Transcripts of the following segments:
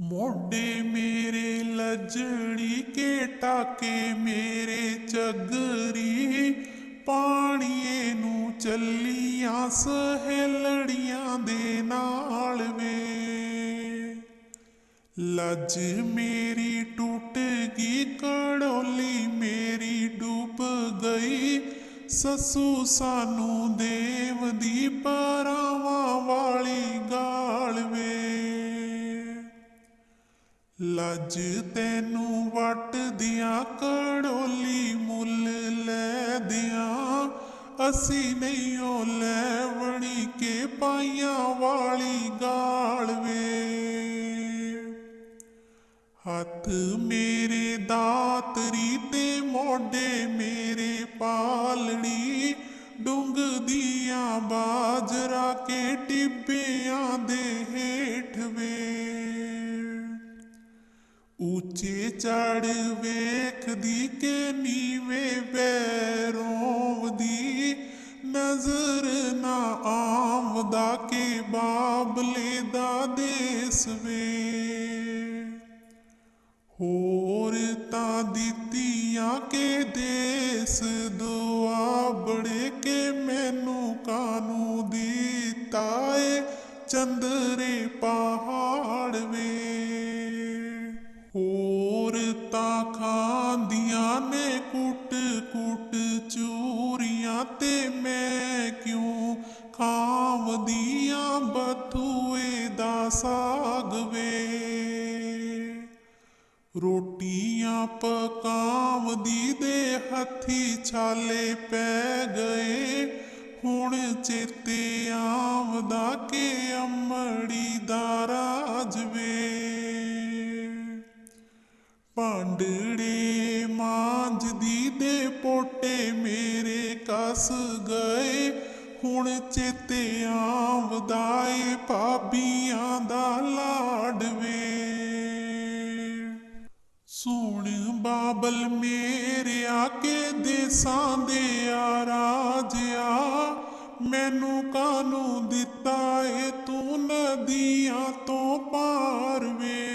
ਮੋਢੇ ਮੇਰੇ ਲੱਜੜੀ ਕੇ ਟਾਕੇ ਮੇਰੇ ਚਗਰੀ ਪਾਣੀਏ ਨੂੰ ਚੱਲੀਆਂ ਸਹੇਲੜੀਆਂ ਦੇ ਨਾਲ ਵੇ। ਲੱਜ ਮੇਰੀ ਟੁੱਟ ਗਈ, ਕੜੋਲੀ ਮੇਰੀ ਡੁੱਬ ਗਈ। ਸਸੂ ਸਾਨੂੰ ਦੇਵ ਦੀ ਪਰਾਵਾਂ ਵਾਲੀ ਗਾਲ ਵੇ। ਲੱਜ ਤੈਨੂੰ ਵੱਟ ਕੜੋਲੀ ਮੁੱਲ ਲੈ ਦਿਆਂ। ਅਸੀਂ ਨਹੀਂ ਉਹ ਲੈਵਣੀ ਕੇ ਪਾਈਆਂ ਵਾਲੀ ਗਾਲ ਵੇ। ਹੱਥ ਮੇਰੇ ਦਾਤਰੀ ਤੇ ਮੋਢੇ ਮੇਰੇ ਪਾਲੜੀ ਡੁੰਗਦੀਆਂ ਬਾਜਰਾ ਕੇ ਟਿੱਬਿਆਂ ਦੇ ਹੇਠ ਵੇ। ਉੱਚੇ ਚੜ ਵੇਖਦੀ ਕੇ ਨੀਵੇਂ ਬੈਰੋਂ ਦੀ ਨਜ਼ਰ ਨਾ ਆਵਦਾ ਕੇ ਬਾਬਲੇ ਦਾ ਦੇਸ ਵੇ। ਹੋਰ ਤਾਂ ਦਿੱਤੀਆਂ ਕੇ ਦੇਸ ਦੁਆ ਬੜੇ ਕੇ ਮੈਨੂੰ ਕਾਨੂੰ ਦਿੱਤਾ ਏ। ਚੰਦਰੇ ਪਹਾੜ ਖਾਵਦੀਆਂ ਬਥੂਏ ਦਾ ਸਾਗ ਵੇ। ਰੋਟੀਆਂ ਪਕਾਵਦੀ ਦੇ ਹੱਥੀ ਛਾਲੇ ਪੈ ਗਏ। ਹੁਣ ਚੇਤੇ ਆਵਦਾ ਕੇ ਅੰਮੜੀ ਦਾ ਰਾਜ ਵੇ। ਭਾਂਡੜੇ ਮਾਂਜਦੀ ਦੇ ਪੋਟੇ ਮੇਰੇ ਕਸ ਗਏ। ਹੁਣ ਚੇਤੇ ਆਵਦਾ ਏ ਭਾਬੀਆਂ ਦਾ ਲਾਡਵੇ ਸੁਣ ਬਾਬਲ ਮੇਰਿਆ ਕੇ ਦੇਸਾਂ ਦੇ ਆ ਮੈਨੂੰ ਕਾਨੂੰ ਦਿੱਤਾ ਏ ਤੂੰ ਨਦੀਆਂ ਤੋਂ ਪਾਰ ਵੇ।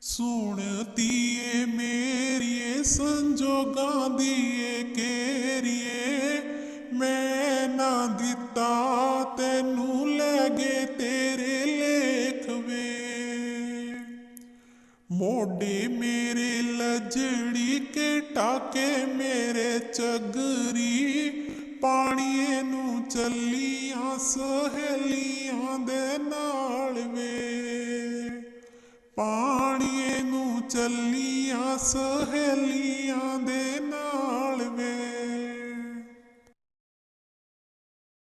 ਸੁਣ ਤੀਏ ਮੇਰੀਏ ਸੰਜੋਗਾਂ ਦੀ ਏ ਕੇਰੀਏ ਤੈਨੂੰ ਲੈ ਗਏ ਤੇਰੇ ਲੇਖ ਵੇ। ਮੋਢੇ ਮੇਰੇ ਲੱਜੜੀ ਕੇ ਟਾਕੇ ਮੇਰੇ ਚਗਰੀ ਪਾਣੀਏ ਨੂੰ ਚੱਲੀਆਂ ਸਹੇਲੀਆਂ ਦੇ ਨਾਲ ਵੇ। ਪਾਣੀਏ ਨੂੰ ਚੱਲੀਆਂ ਸਹੇਲੀਆਂ ਦੇ ਨਾਲ